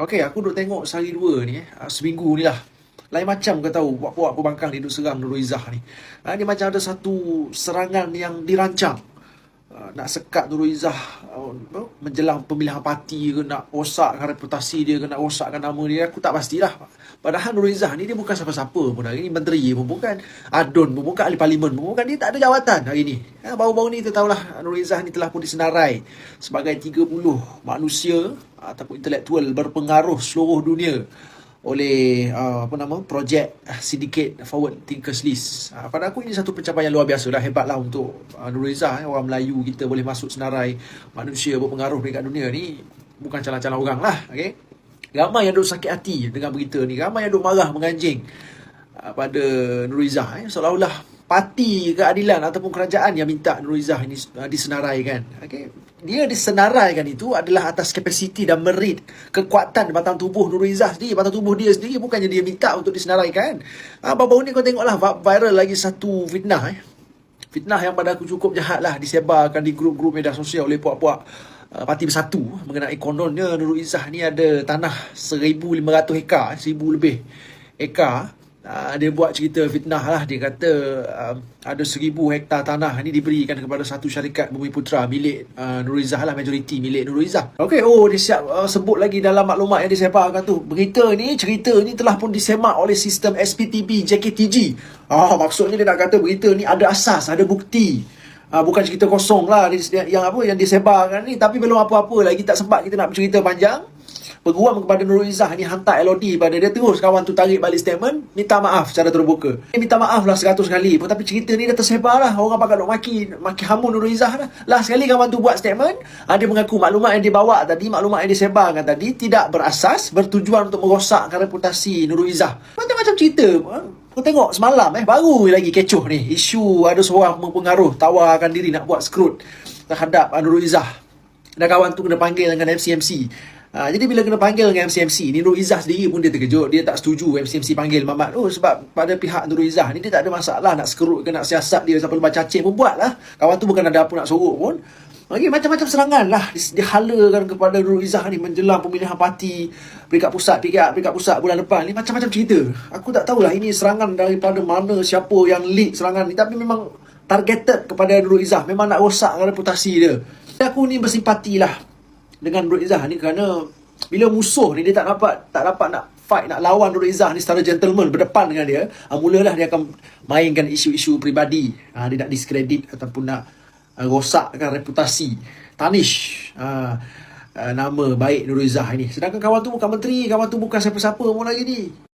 Okey, aku duk tengok sehari dua ni eh. ah, Seminggu ni lah. Lain macam kau tahu buat-buat pembangkang ni duk serang Nurul Izzah ni. Ha, dia macam ada satu serangan yang dirancang. Ah, nak sekat Nurul Izzah uh, menjelang pemilihan parti ke nak rosakkan reputasi dia ke nak rosakkan nama dia aku tak pastilah. Padahal Nurul Izzah ni dia bukan siapa-siapa pun hari ni menteri pun bukan adun pun bukan ahli parlimen pun bukan dia tak ada jawatan hari ni. Ha, baru-baru ni kita tahulah Nurul Izzah ni telah pun disenarai sebagai 30 manusia ataupun intelektual berpengaruh seluruh dunia oleh uh, apa nama projek syndicate forward thinkers list. Uh, pada aku ini satu pencapaian luar biasa dah hebatlah untuk uh, Nurul Izzah eh, orang Melayu kita boleh masuk senarai manusia berpengaruh dekat dunia ni bukan calon-calon orang lah okey. Ramai yang duk sakit hati dengan berita ni, ramai yang duk marah menganjing uh, pada Nurul Izzah eh, seolah-olah parti keadilan ataupun kerajaan yang minta Nurul Izzah ini uh, disenaraikan. Okey dia disenaraikan itu adalah atas kapasiti dan merit kekuatan batang tubuh Nurul Izzah sendiri batang tubuh dia sendiri bukannya dia minta untuk disenaraikan ha, baru-baru ni kau tengoklah viral lagi satu fitnah eh. fitnah yang pada aku cukup jahat lah disebarkan di grup-grup media sosial oleh puak-puak uh, parti bersatu mengenai kononnya Nurul Izzah ni ada tanah 1500 hektar 1000 lebih hektar Uh, dia buat cerita fitnah lah. Dia kata uh, ada seribu hektar tanah ni diberikan kepada satu syarikat Bumi Putra milik uh, Nurul Izzah lah majoriti milik Nurul Izzah ok oh dia siap uh, sebut lagi dalam maklumat yang disebarkan tu. Berita ni cerita ni telah pun disemak oleh sistem SPTB JKTG ah, maksudnya dia nak kata berita ni ada asas ada bukti. Uh, bukan cerita kosong lah yang, yang apa yang disebarkan ni. Tapi belum apa-apa lagi tak sempat kita nak bercerita panjang Peguam kepada Nurul Izzah ni hantar LOD pada dia terus kawan tu tarik balik statement minta maaf secara terbuka. Dia minta maaf lah seratus kali pun tapi cerita ni dah tersebar lah orang pakai duk maki maki hamun Nurul Izzah lah. Last sekali kawan tu buat statement ha, dia mengaku maklumat yang dia bawa tadi maklumat yang disebarkan tadi tidak berasas bertujuan untuk merosakkan reputasi Nurul Izzah. Macam-macam cerita. Kau tengok semalam eh baru lagi kecoh ni isu ada seorang mempengaruh tawarkan diri nak buat skrut terhadap Nurul Izzah. Dan kawan tu kena panggil dengan MCMC. Ha, jadi bila kena panggil dengan MCMC ni Nurul Izzah sendiri pun dia terkejut. Dia tak setuju MCMC panggil Mamat. Oh sebab pada pihak Nurul Izzah ni dia tak ada masalah nak skerut ke nak siasat dia sampai lepas cacing pun buat lah. Kawan tu bukan ada apa nak sorok pun. Lagi macam-macam serangan lah. Dihalakan kepada Nurul Izzah ni menjelang pemilihan parti peringkat pusat peringkat, peringkat pusat bulan depan ni macam-macam cerita. Aku tak tahulah ini serangan daripada mana siapa yang lead serangan ni. Tapi memang targeted kepada Nurul Izzah. Memang nak rosakkan reputasi dia. Aku ni bersimpati lah dengan Nurul Izzah ni kerana bila musuh ni dia tak dapat tak dapat nak fight nak lawan Nurul Izzah ni secara gentleman berdepan dengan dia ha, mulalah dia akan mainkan isu-isu peribadi. Ha, dia nak diskredit ataupun nak uh, rosakkan reputasi tanish ha, uh, nama baik Nurul Izzah ni. Sedangkan kawan tu bukan menteri kawan tu bukan siapa-siapa pun lagi ni